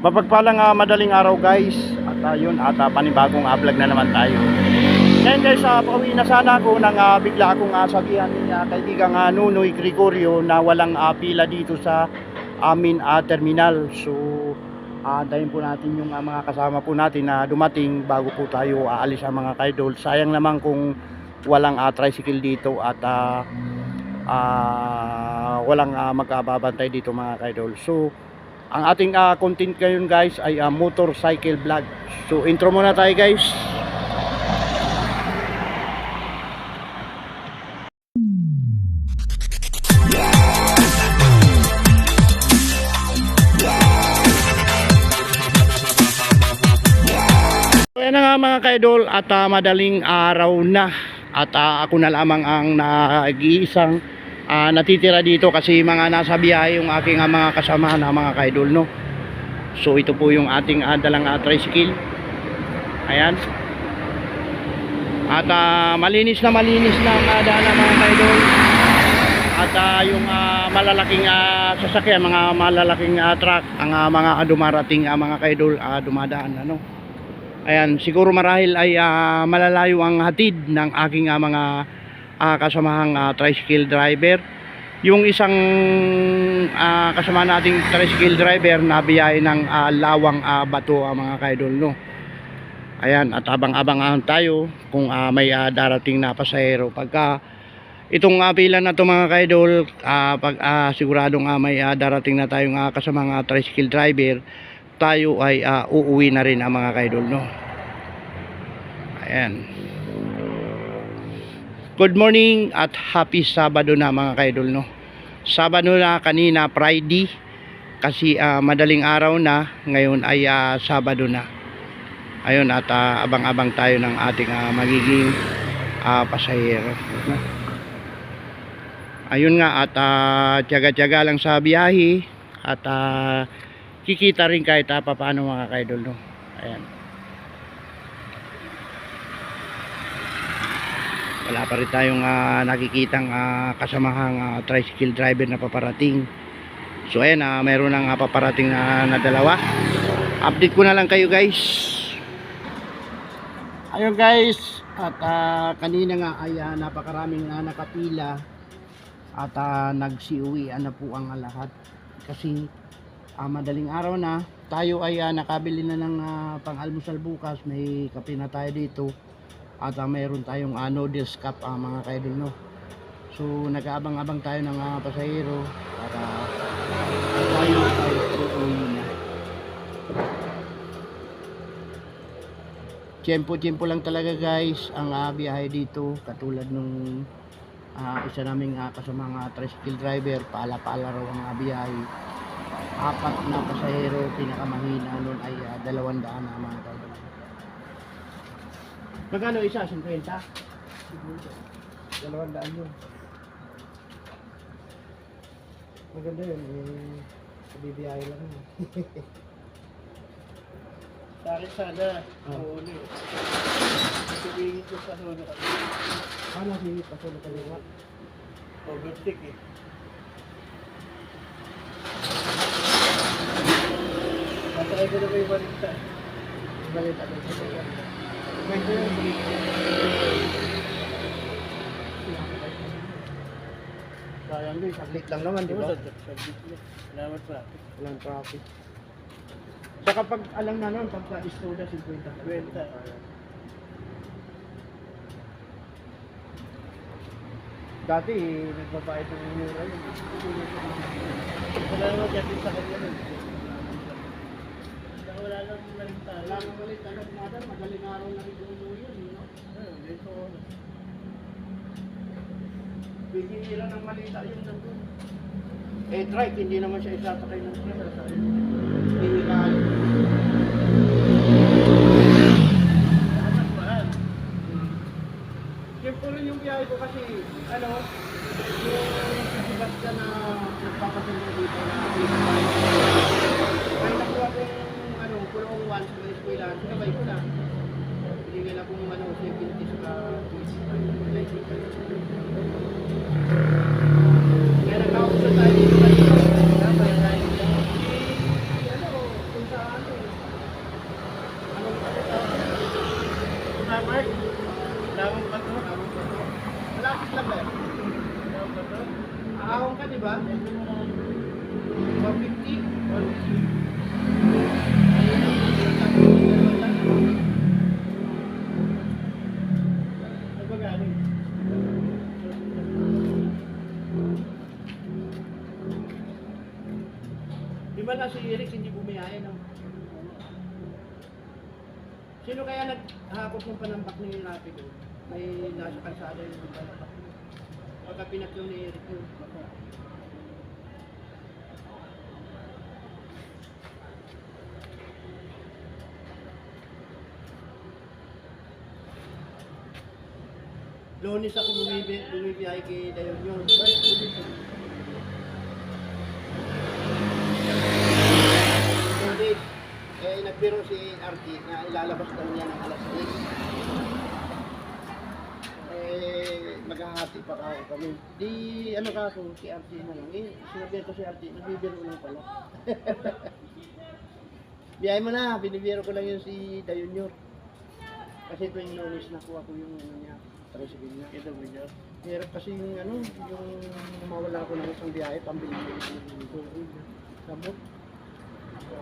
Mapagpalang ah, madaling araw guys at ah, yun at ah, panibagong ah, vlog na naman tayo. Ngayon guys, uh, pauwi na sana ako nang ah, bigla akong uh, sabihan ni uh, kaibigang uh, Nunoy Gregorio na walang ah, pila dito sa amin ah, terminal. So, antayin po natin yung ah, mga kasama po natin na dumating bago po tayo aalis ang mga kaidol. Sayang naman kung walang ah, tricycle dito at ah, ah, walang ah, magkababantay dito mga kaidol. So, ang ating ah, content ngayon guys ay ah, motorcycle vlog. So, intro muna tayo guys. So, yan na nga mga kaidol at ah, madaling araw na at ah, ako na lamang ang nag-iisang ah, natitira dito kasi mga nasa biyahe yung aking ah, mga kasama na mga kaidol no. So ito po yung ating ah, dalang ah, tricycle. Ayan. At ah, malinis na malinis na ang daan mga kaidol. At ah, yung ah, malalaking ah, sasakyan, mga malalaking ah, truck, ang ah, mga dumarating ah, mga kaidol ah, dumadaan ano. Ayan, siguro marahil ay ah, malalayo ang hatid ng aking ah, mga ah, kasamahang ah, tricycle driver. Yung isang ah, kasama nating tricycle driver na biyahe ng ah, lawang ah, bato ang mga kaidol no. Ayan, at abang-abangan tayo kung ah, may ah, darating na pasahero. Pagka itong ah, pila na to mga kaidol, ah, pag ah, siguradong ah, may ah, darating na tayong ah, kasamang ah, tricycle driver, tayo ay ah, uuwi na rin ang mga kaidol no. Ayan. Good morning at happy Sabado na mga kaidol no. Sabado na kanina Friday kasi ah, madaling araw na ngayon ay ah, Sabado na. Ayun at ah, abang-abang tayo ng ating ah, magiging ah, pasahero. Ayun nga at ah, tiyaga-tiyaga lang sa biyahe at ah, kikita rin kahit uh, paano mga kaidol no. Ayan. Wala pa rin tayong ah, nakikitang ah, kasamahang ah, tricycle driver na paparating. So ayan, ah, meron nang ah, paparating na, na dalawa. Update ko na lang kayo guys. Ayun guys, at ah, kanina nga ay ah, napakaraming na nakapila at uh, nagsiuwi na po ang lahat kasi ah, madaling araw na tayo ay ah, nakabili na ng ah, pang-almusal bukas may kape na tayo dito at ah, mayroon tayong uh, noodles cup ah, mga kaidol no? So nag-aabang-abang tayo ng ah, pasahero para tayo na Tiyempo-tiyempo lang talaga guys ang ah, biyahe dito. Katulad nung ah, isa naming uh, kasamang uh, tricycle driver paala-paala raw ang mga biyahe. Apat na pasahero pinakamahina nun ay uh, dalawang daan na mga magkano isa? 50? dalawang daan yun maganda yun eh bibiyahe lang yun Sa akin sana, Ah. mahuli. Sumingit ko sa suno kami. paano pa sa kaliwa? Overtake eh. Matry ko na may balita. balita ko sa yun sayang din saglit lang naman di ba? Salamat pa. walang traffic so kapag alam na nun pagka istoda 50 Kwenta. dati nagbabayad ng mura yun Wala naman dyan sa kanya nun. Saka wala lang narin malit agad madam madaling araw na rin yun no? Ah, dito ko. bigyan ng malita yun nandun eh trike hindi naman siya isasakay ng trike hindi ka kamay ko lang. Hindi nila kung ano, kaya guilty sa Kaya nagkakot na tayo dito kasi dapat tayo ano, kung sa ano, anong pagkakot? Kung Mark, damang pato, damang lang ba? Damang pato? Aahong ka, di ba? 150? 150. Di ba na si Eric hindi bumiyaya no? Sino kaya naghakot ng panambak ni Rafi ko? May nasa kalsada yung panambak. Pagka pinakyo ni Eric yun. Lunes ako bumibi, bumibiyahe kay Dayon yun. Two days. Eh, nagbiro si RT na ilalabas daw niya ng alas 10. Eh, maghahati pa ako kami. Di, ano ka ako, si RT na lang. Eh, sinabihan ko si RT, nagbibiro lang pala. Biyahe mo na, binibiro ko lang yun si Dayon yun. Kasi tuwing lunes nakuha ko yung ano niya, tricycle niya. Ito mo niya. Hirap kasi yung ano, yung mawala ko ng isang biyahe, pambili ko yung sabot.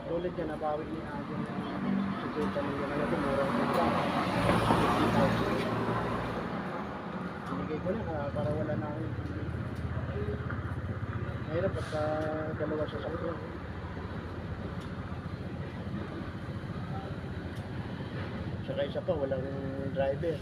Ulit niya, nabawi ni Ate na sigurta mo yung ano, tumura ko ko na ah, para wala na akong Mahirap pagka dalawa sa sakto. Saka isa pa, walang driver.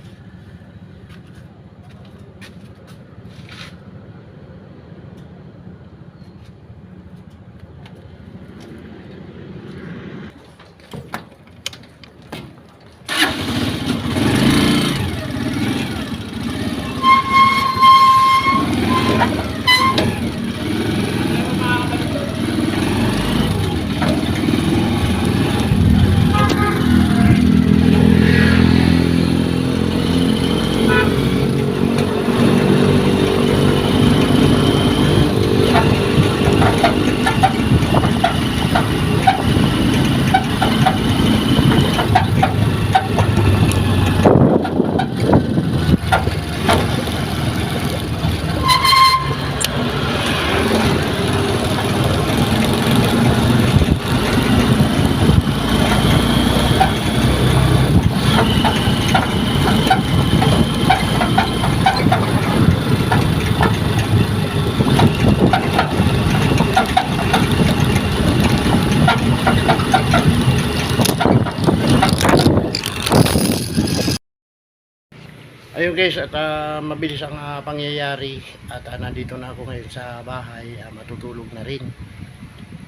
Guys, at ah, mabilis ang ah, pangyayari at ah, nandito na ako ngayon sa bahay, ah, matutulog na rin.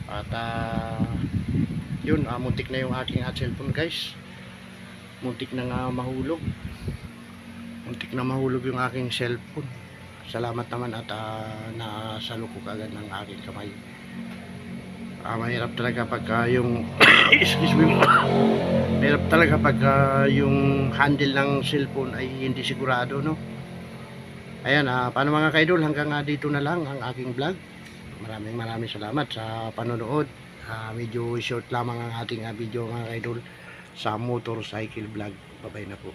At ah, yun, ah, muntik na yung aking cellphone guys. Muntik na nga mahulog. Muntik na mahulog yung aking cellphone. Salamat naman at uh, nasalo ko kagad ng aking kamay. Ah, mahirap talaga pagka yung excuse me mahirap talaga pagka yung handle ng cellphone ay hindi sigurado no? Ayan ah, paano mga kaidol hanggang ah, dito na lang ang aking vlog. Maraming maraming salamat sa panonood. Ah, medyo short lamang ang ating ah, video mga kaidol sa motorcycle vlog. Babay na po